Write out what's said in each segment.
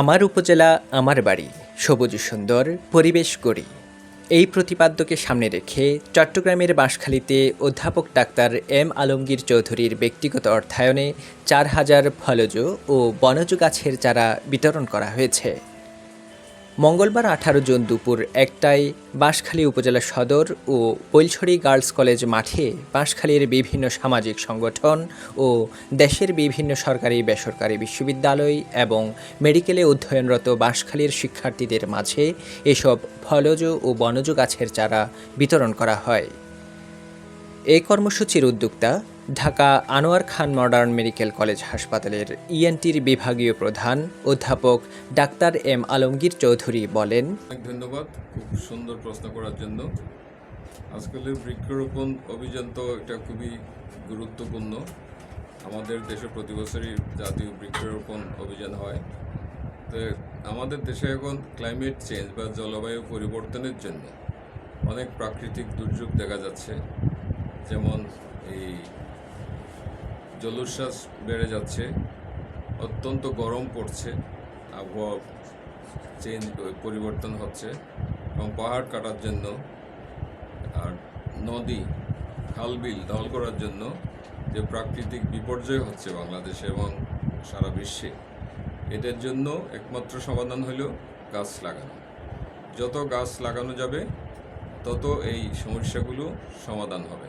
আমার উপজেলা, আমার বাড়ি, সবুজ সুন্দর, পরিবেশ করি। এই প্রতিপাদ্যকে সামনে রেখে চট্টগ্রামের বাঁশখালীতে অধ্যাপক ডাক্তার এম আলমগীর চৌধুরীর ব্যক্তিগত অর্থায়নে চার হাজার ফলজ ও বনজ গাছের চারা বিতরণ করা হয়েছে। মঙ্গলবার আঠারো জুন দুপুর একটায় বাঁশখালী উপজেলা সদর ও কৈলছড়ি গার্লস কলেজ মাঠে বাঁশখালীর বিভিন্ন সামাজিক সংগঠন ও দেশের বিভিন্ন সরকারি, বেসরকারি বিশ্ববিদ্যালয় এবং মেডিকেলে অধ্যয়নরত বাঁশখালীর শিক্ষার্থীদের মাঝে এসব ফলজ ও বনজ গাছের চারা বিতরণ করা হয়। এই কর্মসূচির উদ্যোক্তা Dhaka Anwar Khan modern medical college হাসপাতালের ইএনটির বিভাগীয় প্রধান অধ্যাপক ডাক্তার এম আলমগীর চৌধুরী বলেন, অনেক ধন্যবাদ খুব সুন্দর প্রশ্ন করার জন্য। আজকালের বৃক্ষরোপণ অভিযান তো এটা খুবই গুরুত্বপূর্ণ। আমাদের দেশে প্রতি বছরই জাতীয় বৃক্ষরোপণ অভিযান হয়। তো আমাদের দেশে এখন ক্লাইমেট চেঞ্জ বা জলবায়ু পরিবর্তনের জন্য অনেক প্রাকৃতিক দুর্যোগ দেখা যাচ্ছে। যেমন এই জলোচ্ছ্বাস বেড়ে যাচ্ছে, অত্যন্ত গরম পড়ছে, আবহাওয়া চেঞ্জ পরিবর্তন হচ্ছে এবং পাহাড় কাটার জন্য আর নদী, খালবিল দল করার জন্য যে প্রাকৃতিক বিপর্যয় হচ্ছে বাংলাদেশে এবং সারা বিশ্বে এটার জন্য একমাত্র সমাধান হলো গাছ লাগানো। যত গাছ লাগানো যাবে, তত এই সমস্যাগুলো সমাধান হবে।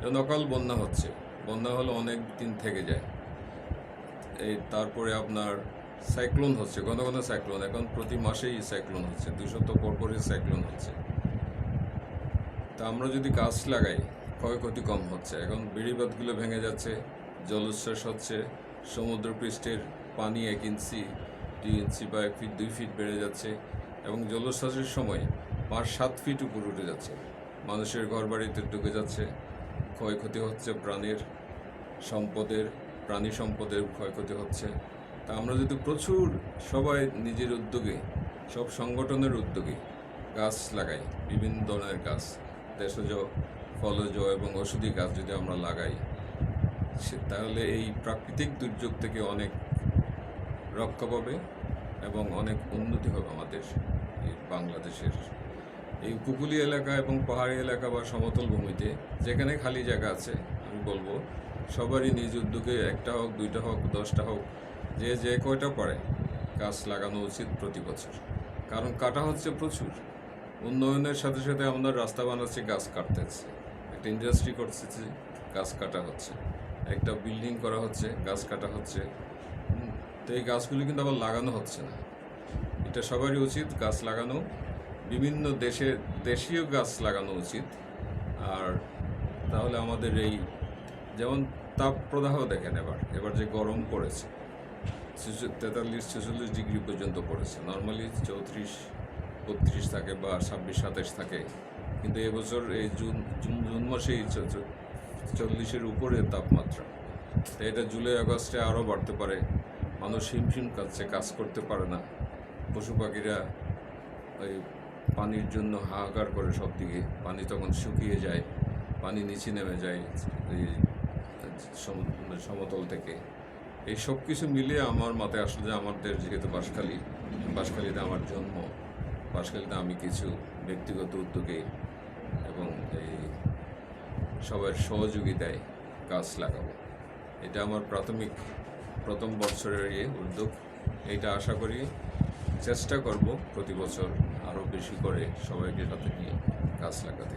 যেমন অকাল বন্যা হচ্ছে বন্যা হলে অনেক দিন থেকে যায়। এই তারপরে আপনার সাইক্লোন হচ্ছে, ঘন ঘন সাইক্লোন। এখন প্রতি মাসেই সাইক্লোন হচ্ছে দুশো তো পরপরই সাইক্লোন হচ্ছে। তা আমরা যদি গাছ লাগাই, ক্ষয়ক্ষতি কম হচ্ছে। এখন বেড়িবাঁধগুলো ভেঙে যাচ্ছে, জলোচ্ছ্বাস হচ্ছে সমুদ্রপৃষ্ঠের পানি এক ইঞ্চি, দুই ইঞ্চি বা এক ফিট, দুই ফিট বেড়ে যাচ্ছে এবং জলোচ্ছ্বাসের সময় পাঁচ সাত ফিট উপরে উঠে যাচ্ছে। মানুষের ঘর বাড়িতে ঢুকে যাচ্ছে, ক্ষয়ক্ষতি হচ্ছে প্রাণের সম্পদের, প্রাণী সম্পদের ক্ষয়ক্ষতি হচ্ছে। তা আমরা যদি প্রচুর সবাই নিজের উদ্যোগে, সব সংগঠনের উদ্যোগে গাছ লাগাই, বিভিন্ন ধরনের গাছ, দেশজ, ফলজ এবং ওষুধি গাছ যদি আমরা লাগাই, সে তাহলে এই প্রাকৃতিক দুর্যোগ থেকে অনেক রক্ষা পাবে এবং অনেক উন্নতি হবে আমাদের এই বাংলাদেশের। এই উপকূলীয় এলাকা এবং পাহাড়ি এলাকা বা সমতল ভূমিতে যেখানে খালি জায়গা আছে, আমি বলব সবারই নিজ উদ্যোগে একটা হোক, দুইটা হোক, দশটা হোক, যে যে কয়টা পারে গাছ লাগানো উচিত প্রতি বছর। কারণ কাটা হচ্ছে প্রচুর। উন্নয়নের সাথে সাথে আমরা রাস্তা বানাচ্ছি, গাছ কাটতেছে। একটা ইন্ডাস্ট্রি করতেছি, গাছ কাটা হচ্ছে। একটা বিল্ডিং করা হচ্ছে, গাছ কাটা হচ্ছে। তো এই গাছগুলি কিন্তু আবার লাগানো হচ্ছে না। এটা সবারই উচিত গাছ লাগানো। বিভিন্ন দেশে, দেশীয় গাছ লাগানো উচিত। আর তাহলে আমাদের এই যেমন তাপ প্রদাহ দেখেন এবার এবার যে গরম পড়েছে তেতাল্লিশ, ছেচল্লিশ ডিগ্রি পর্যন্ত পড়েছে। নর্মালি চৌত্রিশ, বত্রিশ থাকে বা ছাব্বিশ, সাতাশ থাকে। কিন্তু এবছর এই জুন জুন মাসেই চল্লিশের উপরে তাপমাত্রা। তো এটা জুলাই, আগস্টে আরও বাড়তে পারে। মানুষ হিমশিম কাচ্ছে কাজ করতে পারে না। পশু পাখিরা ওই পানির জন্য হাহাকার করে সব দিকে পানি তখন শুকিয়ে যায়, পানি নিচে নেমে যায়। সমতল থেকে। এই সব কিছু মিলিয়ে আমার মাথায় আসলে যে আমাদের যেহেতু বাঁশখালী বাঁশখালীতে আমার জন্ম বাঁশখালীতে আমি কিছু ব্যক্তিগত উদ্যোগে এবং এই সবার সহযোগিতায় গাছ লাগাবো। এটা আমার প্রাথমিক প্রথম বছরের ইয়ে উদ্যোগ। এটা আশা করি চেষ্টা করব প্রতি বছর আরও বেশি করে সবাইকে সাথে নিয়ে গাছ লাগাতে।